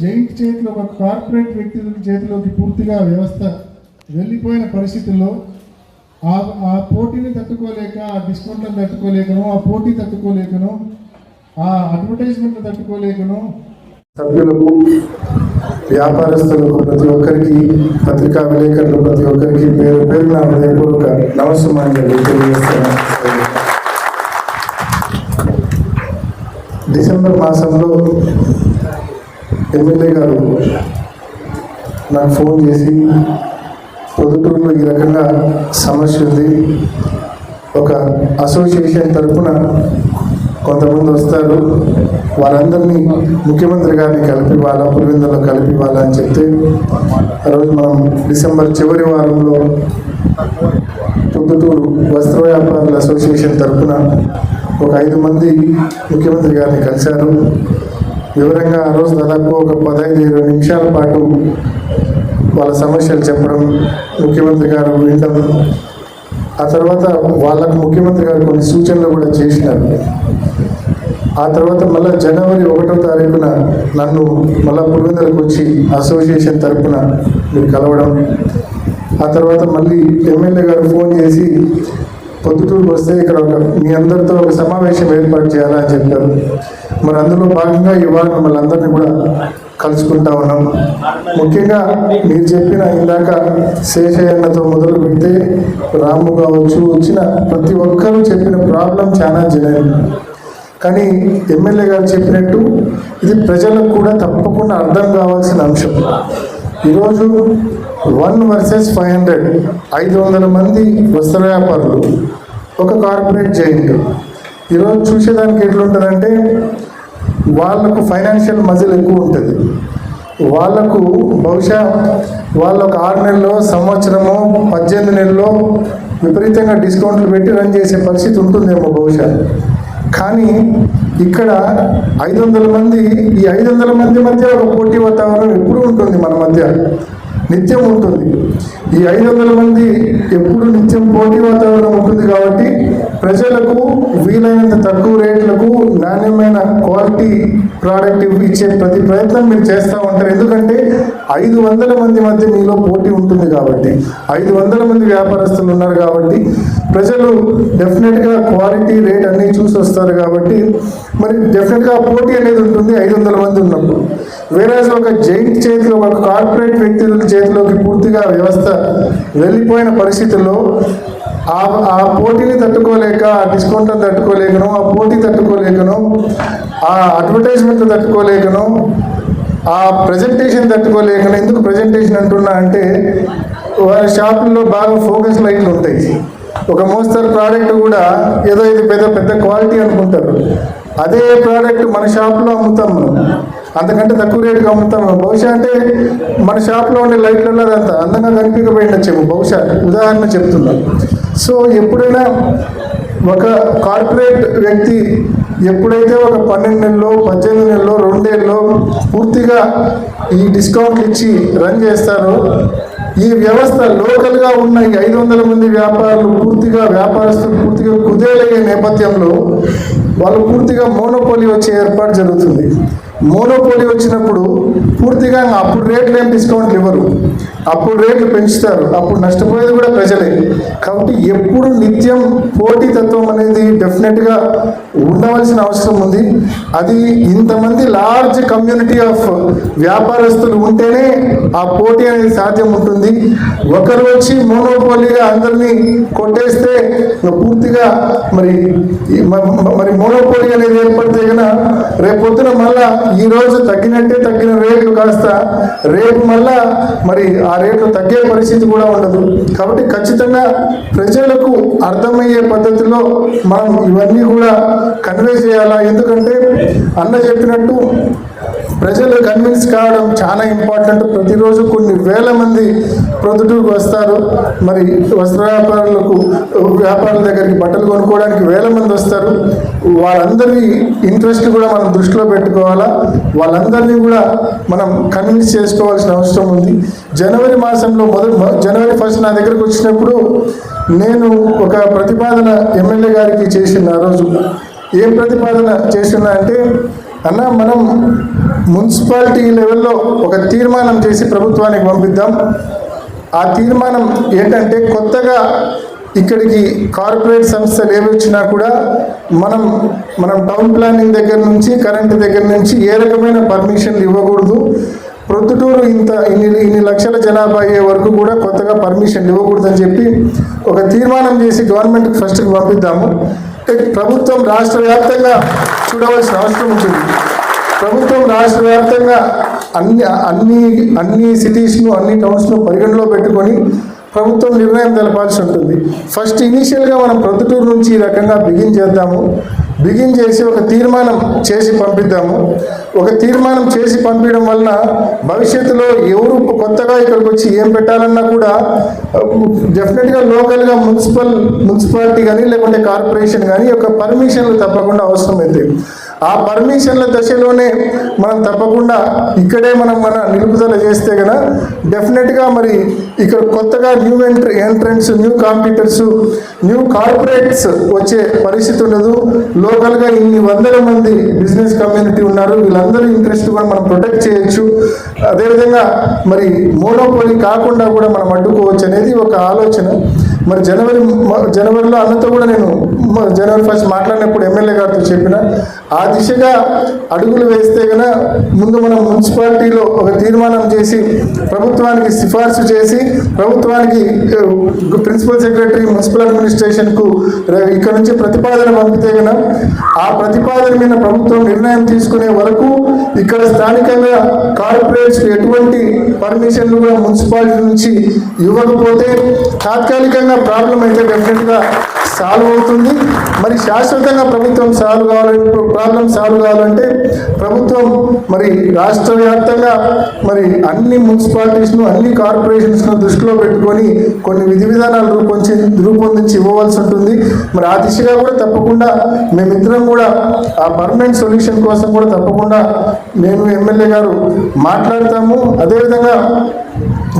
Giant చేతిలో ఒక corporate వ్యక్తుల చేతిలోకి పూర్తిగా వ్యవస్థ వెళ్ళిపోయిన పరిస్థితుల్లో ఆ పోటీని తట్టుకోలేక ఆ డిస్కౌంట్లను తట్టుకోలేకను ఆ పోటీ తట్టుకోలేకను ఆ అడ్వర్టైజ్మెంట్ తట్టుకోలేకను సభ్యులకు వ్యాపారస్తులకు ప్రతి ఒక్కరికి పత్రికా విలేకరులు ప్రతి ఒక్కరికి పేరు పేరున హృదయపూర్వక నమస్సుమాన్యులు తెలియజేస్తున్నాను. డిసెంబర్ మాసంలో ఎమ్మెల్యే గారు నాకు ఫోన్ చేసి పొద్దుటూరులో ఈ రకంగా సమస్య ఉంది. ఒక అసోసియేషన్ తరఫున కొంతమంది వస్తారు. వారందరినీ ముఖ్యమంత్రి గారిని కలిపి వాళ్ళ పులివెందులో కలిపి వాళ్ళని చెప్తే రోజు మనం డిసెంబర్ చివరి వారంలో పొద్దుటూరు వస్త్ర వ్యాపారుల అసోసియేషన్ తరఫున ఒక ఐదు మంది ముఖ్యమంత్రి గారిని కలిశారు. వివరంగా ఆ రోజు దాదాపు ఒక పదహైదు ఇరవై నిమిషాల పాటు వాళ్ళ సమస్యలు చెప్పడం ముఖ్యమంత్రి గారు వినడం ఆ తర్వాత వాళ్ళకు ముఖ్యమంత్రి గారు కొన్ని సూచనలు కూడా చేసినారు. ఆ తర్వాత మళ్ళీ జనవరి ఒకటో తారీఖున నన్ను మళ్ళీ పులివెందులకు వచ్చి అసోసియేషన్ తరఫున మీరు కలవడం ఆ తర్వాత మళ్ళీ ఎమ్మెల్యే గారు ఫోన్ చేసి పొద్దుటూరుకు వస్తే ఇక్కడ ఒక మీ అందరితో ఒక సమావేశం ఏర్పాటు చేయాలని చెప్పారు. మరి అందులో భాగంగా ఇవాళ మిమ్మల్ని అందరినీ కూడా కలుసుకుంటా ఉన్నాం. ముఖ్యంగా మీరు చెప్పిన ఇందాక శేషయ్యన్నతో మొదలు పెడితే రాము కావచ్చు వచ్చిన ప్రతి ఒక్కరూ చెప్పిన ప్రాబ్లం చాలా జనరల్. కానీ ఎమ్మెల్యే గారు చెప్పినట్టు ఇది ప్రజలకు కూడా తప్పకుండా అర్థం కావాల్సిన అంశం. ఈరోజు వన్ వర్సెస్ ఫైవ్ హండ్రెడ్ ఐదు వందల మంది వస్త్ర వ్యాపారులు ఒక కార్పొరేట్ జైంట్ ఈరోజు చూసేదానికి ఎట్లుంటుందంటే వాళ్ళకు ఫైనాన్షియల్ మజిల్ ఎక్కువ ఉంటుంది. వాళ్ళకు బహుశా వాళ్ళు ఒక ఆరు నెలలో సంవత్సరము పద్దెనిమిది నెలలో విపరీతంగా డిస్కౌంట్లు పెట్టి రన్ చేసే పరిస్థితి ఉంటుందేమో బహుశా. కానీ ఇక్కడ ఐదు వందల మంది ఈ ఐదు వందల మంది మధ్య ఒక పోటీ వాతావరణం ఎప్పుడు ఉంటుంది మన మధ్య. నిత్యం ఉంటుంది. ఈ ఐదు వందల మంది ఎప్పుడు నిత్యం పోటీ వాతావరణం ఉంటుంది కాబట్టి ప్రజలకు వీలైనంత తక్కువ రేట్లకు నాణ్యమైన క్వాలిటీ ప్రోడక్ట్ ఇచ్చే ప్రతి ప్రయత్నం మీరు చేస్తూ ఉంటారు. ఎందుకంటే ఐదు వందల మంది మధ్య మీలో పోటీ ఉంటుంది కాబట్టి ఐదు వందల మంది వ్యాపారస్తులు ఉన్నారు కాబట్టి ప్రజలు డెఫినెట్గా క్వాలిటీ రేట్ అన్నీ చూసి వస్తారు కాబట్టి మరి డెఫినెట్గా పోటీ అనేది ఉంటుంది ఐదు వందల మంది ఉన్నప్పుడు. వేరే ఒక జైంట్ చేతిలో ఒక కార్పొరేట్ వ్యక్తుల చేతిలోకి పూర్తిగా వ్యవస్థ వెళ్ళిపోయిన పరిస్థితుల్లో ఆ ఆ పోటీని తట్టుకోలేక ఆ డిస్కౌంట్లను తట్టుకోలేకను ఆ పోటీ తట్టుకోలేకను ఆ అడ్వర్టైజ్మెంట్ తట్టుకోలేకను ఆ ప్రజెంటేషన్ తట్టుకోలేకను ఎందుకు ప్రజెంటేషన్ అంటున్నా అంటే వారి షాపుల్లో బాగా ఫోకస్ లైట్లు ఉంటాయి. ఒక మోస్తరు ప్రోడక్ట్ కూడా ఏదో ఇది పెద్ద పెద్ద క్వాలిటీ అనుకుంటారు. అదే ప్రోడక్ట్ మన షాప్లో అమ్ముతాం మనం. అంతకంటే తక్కువ రేటుకి అమ్ముతాం బహుశా అంటే మన షాప్లో ఉండే లైట్లలో అదంతా అందంగా కనిపించకపోయిండొచ్చేమో బహుశా. ఉదాహరణ చెప్తున్నాం. సో ఎప్పుడైనా ఒక కార్పొరేట్ వ్యక్తి ఎప్పుడైతే ఒక పన్నెండు నెలలో పద్దెనిమిది నెలలో రెండేళ్ళలో పూర్తిగా ఈ డిస్కౌంట్లు ఇచ్చి రన్ చేస్తారో ఈ వ్యవస్థ లోకల్గా ఉన్న ఈ ఐదు వందల మంది వ్యాపారులు పూర్తిగా వ్యాపారస్తులు పూర్తిగా కుదేలయ్యే నేపథ్యంలో వాళ్ళు పూర్తిగా మోనోపోలి వచ్చే ఏర్పాటు జరుగుతుంది. మోనోపోలి వచ్చినప్పుడు పూర్తిగా అప్పుడు రేట్లు ఏం డిస్కౌంట్లు ఇవ్వరు. అప్పుడు రేట్లు పెంచుతారు అప్పుడు నష్టపోయేది కూడా ప్రజలే. కాబట్టి ఎప్పుడు నిత్యం పోటీతత్వం అనేది డెఫినెట్గా ఉండవలసిన అవసరం ఉంది. అది ఇంతమంది లార్జ్ కమ్యూనిటీ ఆఫ్ వ్యాపారస్తులు ఉంటేనే ఆ పోటీ అనేది సాధ్యం ఉంటుంది. ఒకరు వచ్చి మోనోపోలీగా అందరినీ కొట్టేస్తే పూర్తిగా మరి మరి మోనోపోలీ అనేది ఏర్పడితే కనుక రేపొద్దున మళ్ళా ఈరోజు తగ్గినట్టే తగ్గిన రేట్లు కాస్త రేపు మళ్ళా మరి ఆ రేట్లు తగ్గే పరిస్థితి కూడా ఉండదు. కాబట్టి ఖచ్చితంగా ప్రజలకు అర్థమయ్యే పద్ధతిలో మనం ఇవన్నీ కూడా కన్వే చేయాలా? ఎందుకంటే అన్న చెప్పినట్టు ప్రజలు కన్విన్స్ కావడం చాలా ఇంపార్టెంట్ ప్రతిరోజు కొన్ని వేల మంది ప్రొద్దుటూరుకు వస్తారు. మరి వస్త్ర వ్యాపారులకు వ్యాపారుల దగ్గరికి బట్టలు కొనుక్కోవడానికి వేల మంది వస్తారు. వాళ్ళందరి ఇంట్రెస్ట్ కూడా మనం దృష్టిలో పెట్టుకోవాలా? వాళ్ళందరినీ కూడా మనం కన్విన్స్ చేసుకోవాల్సిన అవసరం ఉంది. జనవరి మాసంలో మొదటి జనవరి ఫస్ట్ నా దగ్గరకు వచ్చినప్పుడు నేను ఒక ప్రతిపాదన ఎమ్మెల్యే గారికి చేసిన ఆ రోజు. ఏం ప్రతిపాదన చేసినా అంటే అన్న మనం మున్సిపాలిటీ లెవెల్లో ఒక తీర్మానం చేసి ప్రభుత్వానికి పంపిద్దాం. ఆ తీర్మానం ఏంటంటే కొత్తగా ఇక్కడికి కార్పొరేట్ సంస్థలు ఏవి వచ్చినా కూడా మనం మనం టౌన్ ప్లానింగ్ దగ్గర నుంచి కరెంట్ దగ్గర నుంచి ఏ రకమైన పర్మిషన్లు ఇవ్వకూడదు. ప్రొద్దుటూరు ఇంత ఇన్ని ఇన్ని లక్షల జనాభా అయ్యే వరకు కూడా కొత్తగా పర్మిషన్ ఇవ్వకూడదని చెప్పి ఒక తీర్మానం చేసి గవర్నమెంట్కి ఫస్ట్కి పంపిద్దాము. ప్రభుత్వం రాష్ట్ర వ్యాప్తంగా చూడవలసిన అవసరం ఉంటుంది. ప్రభుత్వం రాష్ట్ర వ్యాప్తంగా అన్ని అన్ని అన్ని సిటీస్ను అన్ని టౌన్స్ను పరిగణలో పెట్టుకొని ప్రభుత్వం నిర్ణయం తెలపాల్సి ఉంటుంది. ఫస్ట్ ఇనీషియల్గా మనం ప్రొద్దుటూరు నుంచి ఈ రకంగా బిగిన్ చేద్దాము. బిగిన్ చేసి ఒక తీర్మానం చేసి పంపిద్దాము. ఒక తీర్మానం చేసి పంపించడం వలన భవిష్యత్తులో ఎవరు కొత్తగా ఇక్కడికి వచ్చి ఏం పెట్టాలన్నా కూడా డెఫినెట్గా లోకల్గా మున్సిపల్ మున్సిపాలిటీ కానీ లేకుంటే కార్పొరేషన్ కానీ ఒక పర్మిషన్లు తప్పకుండా అవసరమైతే. ఆ పర్మిషన్ల దశలోనే మనం తప్పకుండా ఇక్కడే మనం మన నిలుపుదల చేస్తే కదా డెఫినెట్గా మరి ఇక్కడ కొత్తగా new entry entrance new competitors new corporates వచ్చే పరిస్థితి ఉండదు. లోకల్గా ఇన్ని వందల మంది బిజినెస్ కమ్యూనిటీ ఉన్నారు. వీళ్ళందరూ ఇంట్రెస్ట్ కూడా మనం ప్రొటెక్ట్ చేయొచ్చు. అదేవిధంగా మరి మోనోపోలి కాకుండా కూడా మనం అడ్డుకోవచ్చు అనేది ఒక ఆలోచన. మరి జనవరి జనవరిలో అన్నతో కూడా నేను జనవరి ఫస్ట్ మాట్లాడినప్పుడు ఎమ్మెల్యే గారితో చెప్పిన ఆ దిశగా అడుగులు వేస్తే కనుక ముందు మనం మున్సిపాలిటీలో ఒక తీర్మానం చేసి ప్రభుత్వానికి సిఫార్సు చేసి ప్రభుత్వానికి ప్రిన్సిపల్ సెక్రటరీ మున్సిపల్ అడ్మినిస్ట్రేషన్కు ఇక్కడ నుంచి ప్రతిపాదన పంపితే గన ఆ ప్రతిపాదన మీద ప్రభుత్వం నిర్ణయం తీసుకునే వరకు ఇక్కడ స్థానికంగా కార్పొరేట్స్ ఎటువంటి పర్మిషన్లు కూడా మున్సిపాలిటీ నుంచి ఇవ్వకపోతే తాత్కాలికంగా ప్రాబ్లం అయితే డెఫినెట్గా సాల్వ్ అవుతుంది. మరి శాశ్వతంగా ప్రభుత్వం సాల్వ్ కావాలంటే ప్రాబ్లం సాల్వ్ కావాలంటే ప్రభుత్వం మరి రాష్ట్ర వ్యాప్తంగా మరి అన్ని మున్సిపాలిటీస్ను అన్ని కార్పొరేషన్స్ను దృష్టిలో పెట్టుకొని కొన్ని విధి విధానాలు రూపొంచి రూపొందించి ఇవ్వవలసి ఉంటుంది. మరి ఆ దిశగా కూడా తప్పకుండా మేమిద్దరం కూడా ఆ పర్మనెంట్ సొల్యూషన్ కోసం కూడా తప్పకుండా నేను ఎమ్మెల్యే గారు మాట్లాడతాము. అదేవిధంగా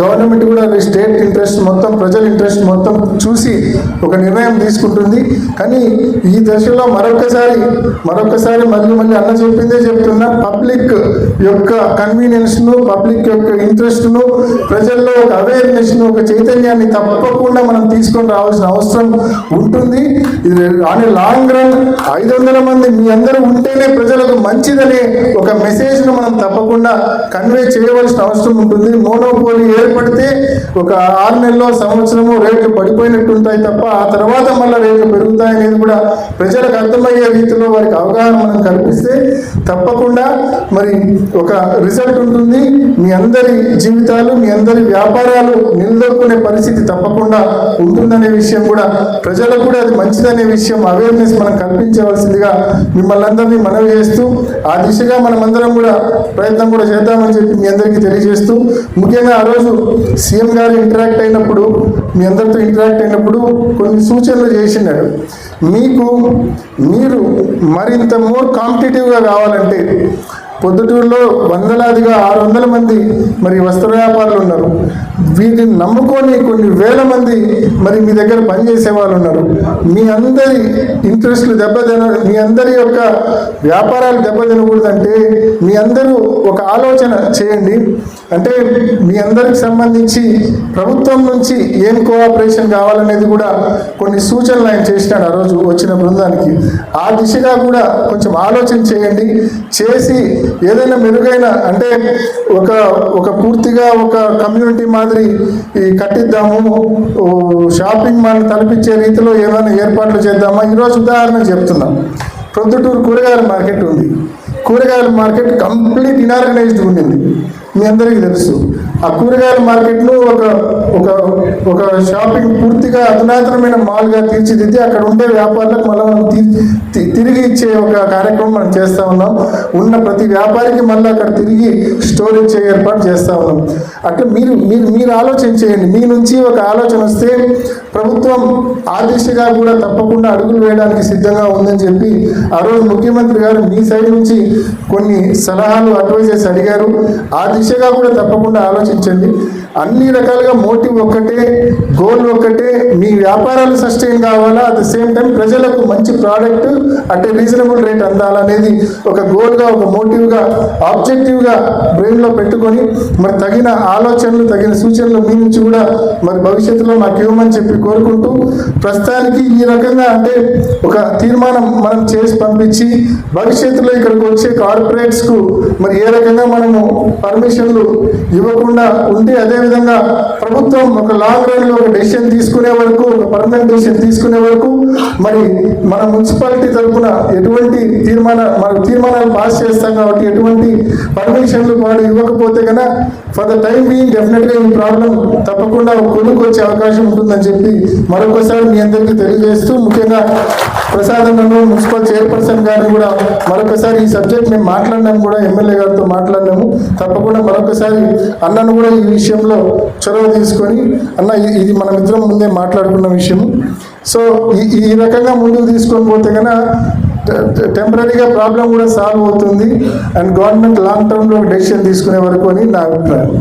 గవర్నమెంట్ కూడా స్టేట్ ఇంట్రెస్ట్ మొత్తం ప్రజల ఇంట్రెస్ట్ మొత్తం చూసి ఒక నిర్ణయం తీసుకుంటుంది. కానీ ఈ దశలో మరొకసారి మరొకసారి మళ్ళీ మళ్ళీ అన్న చెప్పిందే చెప్తున్నా పబ్లిక్ యొక్క కన్వీనియన్స్ను పబ్లిక్ యొక్క ఇంట్రెస్ట్ను ప్రజల్లో ఒక అవేర్నెస్ను ఒక చైతన్యాన్ని తప్పకుండా మనం తీసుకొని రావాల్సిన అవసరం ఉంటుంది. ఇది అని లాంగ్ రన్ ఐదు వందల మంది మీ అందరూ ఉంటేనే ప్రజలకు మంచిదనే ఒక మెసేజ్ను మనం తప్పకుండా కన్వే చేయవలసిన అవసరం ఉంటుంది. మోనో పోలి ఏర్పడితే ఒక ఆరు నెలలో సంవత్సరము రేట్లు పడిపోయినట్టు ఉంటాయి తప్ప ఆ తర్వాత మళ్ళీ రేట్లు పెరుగుతాయనేది కూడా ప్రజలకు అర్థమయ్యే రీతిలో వారికి అవగాహన మనం కల్పిస్తే తప్పకుండా మరి ఒక రిజల్ట్ ఉంటుంది. మీ అందరి జీవితాలు మీ అందరి వ్యాపారాలు నిలదొక్కునే పరిస్థితి తప్పకుండా ఉంటుందనే విషయం కూడా ప్రజలకు కూడా అది మంచిదనే విషయం అవేర్నెస్ మనం కల్పించవలసిందిగా మిమ్మల్ని అందరినీ మనవి చేస్తూ ఆ దిశగా మనం అందరం కూడా ప్రయత్నం కూడా చేద్దామని చెప్పి మీ అందరికీ తెలియజేస్తూ ముఖ్యంగా ఆ రోజు సీఎం గారు ఇంటరాక్ట్ అయినప్పుడు మీ అందరితో ఇంటరాక్ట్ అయినప్పుడు కొన్ని సూచనలు చేసినాడు మీకు మీరు మరింత మోర్ కాంపిటేటివ్గా కావాలంటే పొద్దుటూరులో వందలాదిగా ఆరు వందల మంది మరి వస్త్ర వ్యాపారులు ఉన్నారు. వీటిని నమ్ముకొని కొన్ని వేల మంది మరి మీ దగ్గర పనిచేసే వాళ్ళు ఉన్నారు. మీ అందరి ఇంట్రెస్ట్లు దెబ్బతిన మీ అందరి యొక్క వ్యాపారాలు దెబ్బతినకూడదంటే మీ అందరూ ఒక ఆలోచన చేయండి. అంటే మీ అందరికి సంబంధించి ప్రభుత్వం నుంచి ఏం కోఆపరేషన్ కావాలనేది కూడా కొన్ని సూచనలు ఆయన చేసినాడు ఆ రోజు వచ్చిన బృందానికి. ఆ దిశగా కూడా కొంచెం ఆలోచన చేయండి. చేసి ఏదైనా మెరుగైన అంటే ఒక ఒక పూర్తిగా ఒక కమ్యూనిటీ మాదిరి ఈ కట్టిద్దాము షాపింగ్ మాల్ తలపించే రీతిలో ఏమైనా ఏర్పాట్లు చేద్దామా? ఈరోజు ఉదాహరణ చెప్తున్నాం. ప్రొద్దుటూరు కూరగాయల మార్కెట్ ఉంది. కూరగాయల మార్కెట్ కంప్లీట్ ఇనార్గనైజ్డ్ ఉండింది. మీ అందరికీ తెలుసు. ఆ కూరగాయల మార్కెట్ను ఒక ఒక ఒక షాపింగ్ పూర్తిగా అధునాతనమైన మాల్గా తీర్చిదిద్ది అక్కడ ఉండే వ్యాపారులకు మళ్ళీ మనం తిరిగి ఇచ్చే ఒక కార్యక్రమం మనం చేస్తా ఉన్నాం. ఉన్న ప్రతి వ్యాపారికి మళ్ళీ అక్కడ తిరిగి స్టోర్ ఇచ్చే ఏర్పాటు చేస్తా ఉన్నాం. అట్లా మీరు మీరు మీరు ఆలోచన చేయండి. మీ నుంచి ఒక ఆలోచన వస్తే ప్రభుత్వం ఆ దిశగా కూడా తప్పకుండా అడుగులు వేయడానికి సిద్ధంగా ఉందని చెప్పి ఆ రోజు ముఖ్యమంత్రి గారు మీ సైడ్ నుంచి కొన్ని సలహాలు అడ్వైజెస్ అడిగారు. ఆ దిశగా కూడా తప్పకుండా ఆలోచించండి. అన్ని రకాలుగా మోటివ్ ఒక్కటే గోల్ ఒక్కటే. మీ వ్యాపారాలు సస్టైన్ కావాలా? అట్ ద సేమ్ టైం ప్రజలకు మంచి ప్రోడక్ట్ అంటే రీజనబుల్ రేట్ అందాలనేది ఒక గోల్గా ఒక మోటివ్గా ఆబ్జెక్టివ్గా బ్రెయిన్లో పెట్టుకొని మరి తగిన ఆలోచనలు తగిన సూచనలు మీ నుంచి కూడా మరి భవిష్యత్తులో మాకు ఇవ్వమని చెప్పి కోరుకుంటూ ప్రస్తుతానికి ఈ రకంగా అంటే ఒక తీర్మానం మనం చేసి పంపించి భవిష్యత్తులో ఇక్కడికి వచ్చే కార్పొరేట్స్కు మరి ఏ రకంగా మనము పర్మిషన్లు ఇవ్వకుండా ఉంటే అదేవిధంగా ప్రభుత్వం ఒక లాంగ్ రన్లో ఒక డెసిషన్ తీసుకునే వరకు ఒక పర్మనెంట్ డెసిషన్ తీసుకునే వరకు మరి మన మున్సిపాలిటీ తరఫున ఎటువంటి తీర్మాన మన తీర్మానాలు పాస్ చేస్తాం కాబట్టి ఎటువంటి పర్మిషన్లు వాడు ఇవ్వకపోతే కనుక ఫర్ ద టైం బీయింగ్ డెఫినెట్గా ఈ ప్రాబ్లం తప్పకుండా కొనుక్కొచ్చే అవకాశం ఉంటుందని చెప్పి మరొకసారి మీ అందరికీ తెలియజేస్తూ ముఖ్యంగా ప్రసాద్ అన్నను మున్సిపల్ చైర్పర్సన్ గారిని కూడా మరొకసారి ఈ సబ్జెక్ట్ మేము మాట్లాడినాము కూడా ఎమ్మెల్యే గారితో మాట్లాడినాము. తప్పకుండా మరొకసారి అన్నను కూడా ఈ విషయంలో చొరవ తీసుకొని అన్న ఇది- మన మనం ముందే మాట్లాడుకున్న విషయం. సో ఈ రకంగా ముందుకు తీసుకొని పోతే కనుక టెంపరీగా ప్రాబ్లం కూడా సాల్వ్ అవుతుంది. అండ్ గవర్నమెంట్ లాంగ్ టర్మ్లో డెసిషన్ తీసుకునే వరకు అని నా అభిప్రాయం.